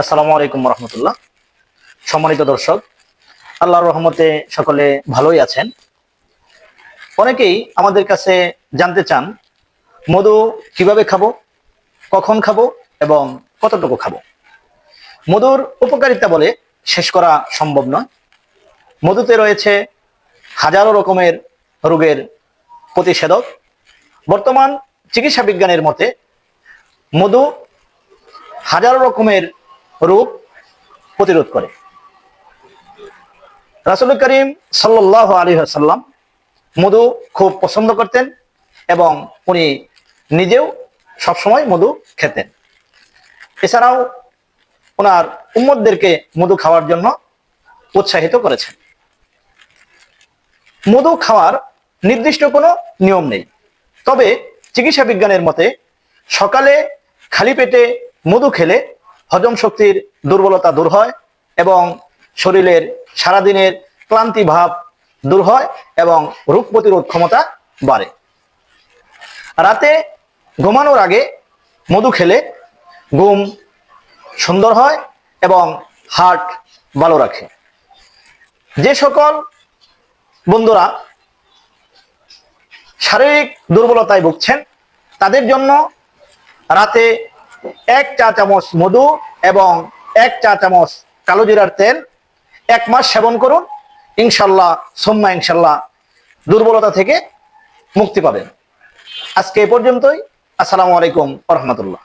আসসালামু আলাইকুম রহমতুল্লাহ। সম্মানিত দর্শক, আল্লাহর রহমতে সকলে ভালোই আছেন। অনেকেই আমাদের কাছে জানতে চান, মধু কীভাবে খাব, কখন খাব এবং কতটুকু খাব। মধুর উপকারিতা বলে শেষ করা সম্ভব নয়। মধুতে রয়েছে হাজারো রকমের রোগের প্রতিষেধক। বর্তমান চিকিৎসা বিজ্ঞানের মতে মধু হাজারো রকমের রোগ প্রতিরোধ করে। রাসুল করিম সাল্লাহ আলী সাল্লাম মধু খুব পছন্দ করতেন এবং উনি নিজেও সবসময় মধু খেতেন। এছাড়াও ওনার উম্মদদেরকে মধু খাওয়ার জন্য উৎসাহিত করেছেন। মধু খাওয়ার নির্দিষ্ট কোনো নিয়ম নেই। তবে চিকিৎসা বিজ্ঞানের মতে সকালে খালি পেটে মধু খেলে হজম শক্তির দুর্বলতা দূর হয় এবং শরীরের সারাদিনের ক্লান্তি ভাব দূর হয় এবং রোগ প্রতিরোধ ক্ষমতা বাড়ে। রাতে ঘুমানোর আগে মধু খেলে ঘুম সুন্দর হয় এবং হার্ট ভালো রাখে। যে সকল বন্ধুরা শারীরিক দুর্বলতায় ভুগছেন, তাদের জন্য রাতে এক চা চামচ মধু এবং এক চা চামচ কালো জিরার তেল। এক মাস সেবন করুন। ইনশাল্লাহ, সোম্মা ইনশাল্লাহ দুর্বলতা থেকে মুক্তি পাবেন। আজকে এ পর্যন্তই। আসসালামু আলাইকুম রহমতুল্লাহ।